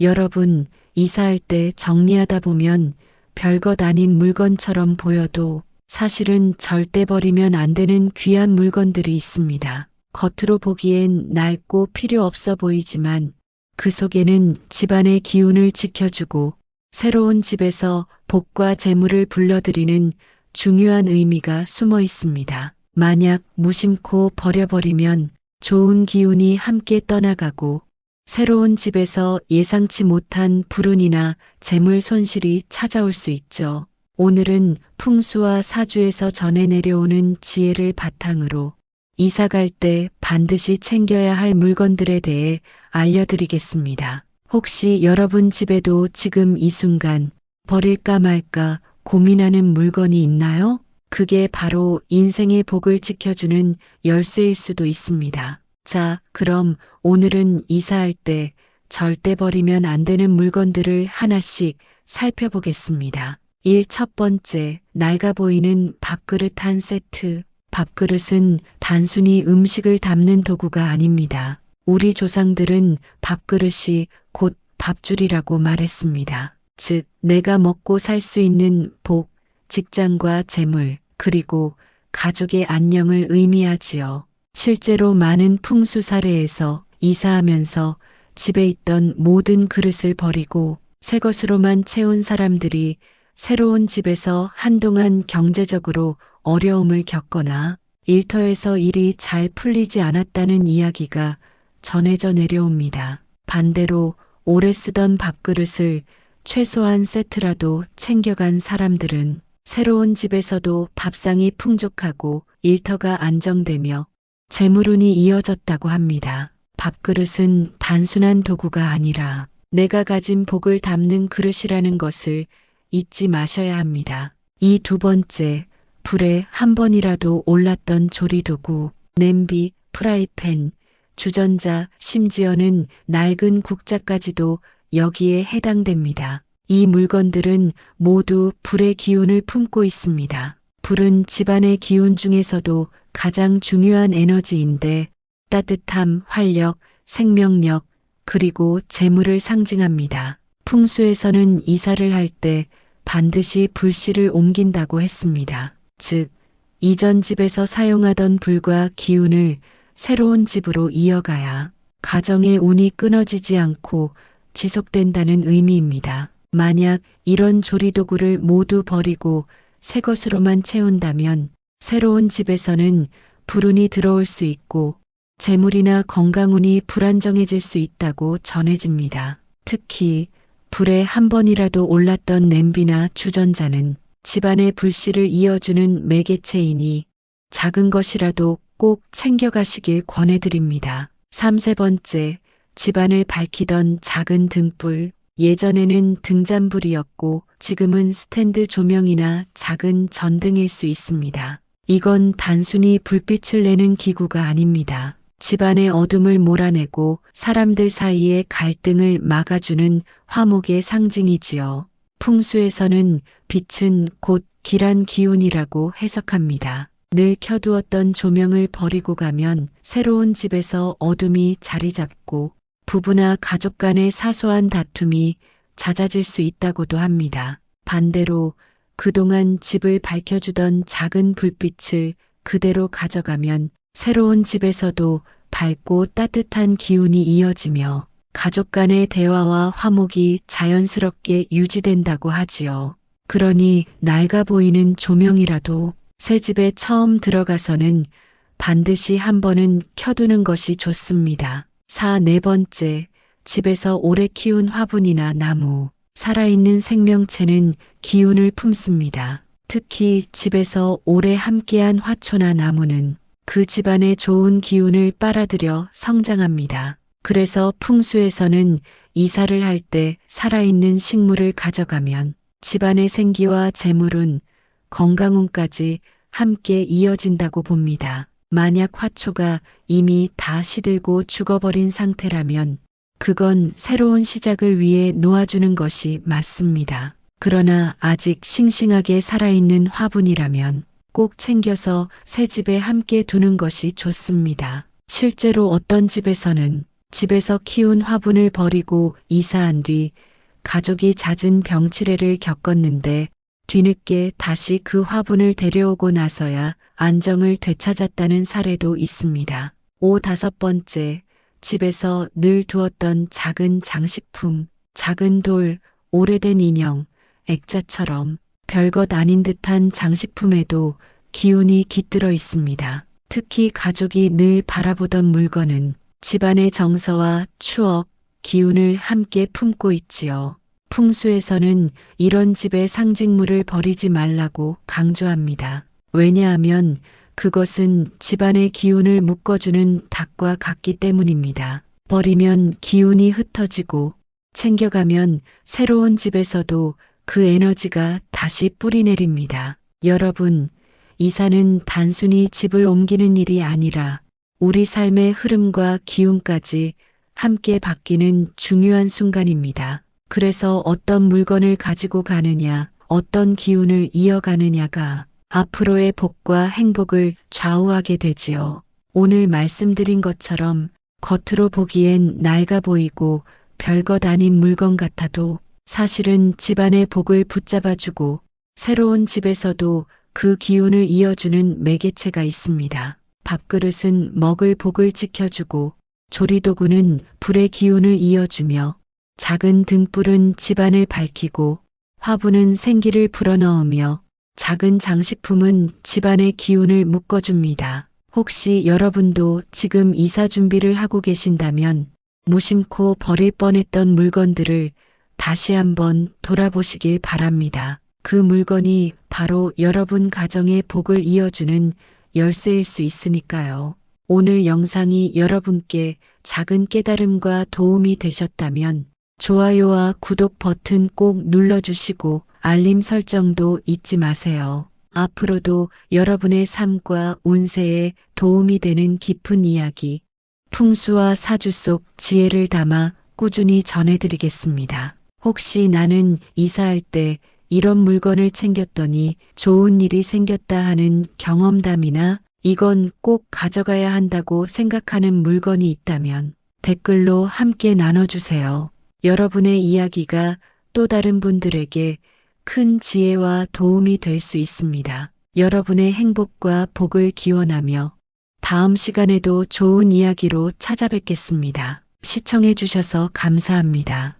여러분, 이사할 때 정리하다 보면 별것 아닌 물건처럼 보여도 사실은 절대 버리면 안 되는 귀한 물건들이 있습니다. 겉으로 보기엔 낡고 필요 없어 보이지만 그 속에는 집안의 기운을 지켜주고 새로운 집에서 복과 재물을 불러들이는 중요한 의미가 숨어 있습니다. 만약 무심코 버려버리면 좋은 기운이 함께 떠나가고 새로운 집에서 예상치 못한 불운이나 재물 손실이 찾아올 수 있죠. 오늘은 풍수와 사주에서 전해 내려오는 지혜를 바탕으로 이사 갈 때 반드시 챙겨야 할 물건들에 대해 알려드리겠습니다. 혹시 여러분 집에도 지금 이 순간 버릴까 말까 고민하는 물건이 있나요? 그게 바로 인생의 복을 지켜주는 열쇠일 수도 있습니다. 자, 그럼 오늘은 이사할 때 절대 버리면 안 되는 물건들을 하나씩 살펴보겠습니다. 1. 첫 번째, 낡아 보이는 밥그릇 한 세트. 밥그릇은 단순히 음식을 담는 도구가 아닙니다. 우리 조상들은 밥그릇이 곧 밥줄이라고 말했습니다. 즉, 내가 먹고 살 수 있는 복, 직장과 재물, 그리고 가족의 안녕을 의미하지요. 실제로 많은 풍수 사례에서 이사하면서 집에 있던 모든 그릇을 버리고 새 것으로만 채운 사람들이 새로운 집에서 한동안 경제적으로 어려움을 겪거나 일터에서 일이 잘 풀리지 않았다는 이야기가 전해져 내려옵니다. 반대로 오래 쓰던 밥그릇을 최소한 세트라도 챙겨간 사람들은 새로운 집에서도 밥상이 풍족하고 일터가 안정되며 재물운이 이어졌다고 합니다. 밥그릇은 단순한 도구가 아니라 내가 가진 복을 담는 그릇이라는 것을 잊지 마셔야 합니다. 이 두 번째, 불에 한 번이라도 올랐던 조리도구, 냄비, 프라이팬, 주전자, 심지어는 낡은 국자까지도 여기에 해당됩니다. 이 물건들은 모두 불의 기운을 품고 있습니다. 불은 집안의 기운 중에서도 가장 중요한 에너지인데 따뜻함, 활력, 생명력, 그리고 재물을 상징합니다. 풍수에서는 이사를 할 때 반드시 불씨를 옮긴다고 했습니다. 즉, 이전 집에서 사용하던 불과 기운을 새로운 집으로 이어가야 가정의 운이 끊어지지 않고 지속된다는 의미입니다. 만약 이런 조리도구를 모두 버리고 새 것으로만 채운다면 새로운 집에서는 불운이 들어올 수 있고 재물이나 건강운이 불안정해질 수 있다고 전해집니다. 특히 불에 한 번이라도 올랐던 냄비나 주전자는 집안의 불씨를 이어주는 매개체이니 작은 것이라도 꼭 챙겨가시길 권해드립니다. 3. 세 번째, 집안을 밝히던 작은 등불. 예전에는 등잔불이었고 지금은 스탠드 조명이나 작은 전등일 수 있습니다. 이건 단순히 불빛을 내는 기구가 아닙니다. 집안의 어둠을 몰아내고 사람들 사이의 갈등을 막아주는 화목의 상징이지요. 풍수에서는 빛은 곧 길한 기운이라고 해석합니다. 늘 켜두었던 조명을 버리고 가면 새로운 집에서 어둠이 자리 잡고 부부나 가족 간의 사소한 다툼이 잦아질 수 있다고도 합니다. 반대로 그동안 집을 밝혀주던 작은 불빛을 그대로 가져가면 새로운 집에서도 밝고 따뜻한 기운이 이어지며 가족 간의 대화와 화목이 자연스럽게 유지된다고 하지요. 그러니 낡아 보이는 조명이라도 새 집에 처음 들어가서는 반드시 한 번은 켜두는 것이 좋습니다. 사네 번째, 집에서 오래 키운 화분이나 나무, 살아있는 생명체는 기운을 품습니다. 특히 집에서 오래 함께한 화초나 나무는 그 집안의 좋은 기운을 빨아들여 성장합니다. 그래서 풍수에서는 이사를 할 때 살아있는 식물을 가져가면 집안의 생기와 재물은 건강운까지 함께 이어진다고 봅니다. 만약 화초가 이미 다 시들고 죽어버린 상태라면 그건 새로운 시작을 위해 놓아주는 것이 맞습니다. 그러나 아직 싱싱하게 살아있는 화분이라면 꼭 챙겨서 새 집에 함께 두는 것이 좋습니다. 실제로 어떤 집에서는 집에서 키운 화분을 버리고 이사한 뒤 가족이 잦은 병치레를 겪었는데 뒤늦게 다시 그 화분을 데려오고 나서야 안정을 되찾았다는 사례도 있습니다. 오 다섯 번째, 집에서 늘 두었던 작은 장식품, 작은 돌, 오래된 인형, 액자처럼 별것 아닌 듯한 장식품에도 기운이 깃들어 있습니다. 특히 가족이 늘 바라보던 물건은 집안의 정서와 추억, 기운을 함께 품고 있지요. 풍수에서는 이런 집의 상징물을 버리지 말라고 강조합니다. 왜냐하면 그것은 집안의 기운을 묶어주는 닭과 같기 때문입니다. 버리면 기운이 흩어지고 챙겨가면 새로운 집에서도 그 에너지가 다시 뿌리내립니다. 여러분, 이사는 단순히 집을 옮기는 일이 아니라 우리 삶의 흐름과 기운까지 함께 바뀌는 중요한 순간입니다. 그래서 어떤 물건을 가지고 가느냐, 어떤 기운을 이어가느냐가 앞으로의 복과 행복을 좌우하게 되지요. 오늘 말씀드린 것처럼 겉으로 보기엔 낡아 보이고 별것 아닌 물건 같아도 사실은 집안의 복을 붙잡아주고 새로운 집에서도 그 기운을 이어주는 매개체가 있습니다. 밥그릇은 먹을 복을 지켜주고 조리도구는 불의 기운을 이어주며 작은 등불은 집안을 밝히고 화분은 생기를 불어넣으며 작은 장식품은 집안의 기운을 묶어줍니다. 혹시 여러분도 지금 이사 준비를 하고 계신다면 무심코 버릴 뻔했던 물건들을 다시 한번 돌아보시길 바랍니다. 그 물건이 바로 여러분 가정의 복을 이어주는 열쇠일 수 있으니까요. 오늘 영상이 여러분께 작은 깨달음과 도움이 되셨다면 좋아요와 구독 버튼 꼭 눌러주시고 알림 설정도 잊지 마세요. 앞으로도 여러분의 삶과 운세에 도움이 되는 깊은 이야기, 풍수와 사주 속 지혜를 담아 꾸준히 전해드리겠습니다. 혹시 나는 이사할 때 이런 물건을 챙겼더니 좋은 일이 생겼다 하는 경험담이나 이건 꼭 가져가야 한다고 생각하는 물건이 있다면 댓글로 함께 나눠주세요. 여러분의 이야기가 또 다른 분들에게 큰 지혜와 도움이 될 수 있습니다. 여러분의 행복과 복을 기원하며 다음 시간에도 좋은 이야기로 찾아뵙겠습니다. 시청해주셔서 감사합니다.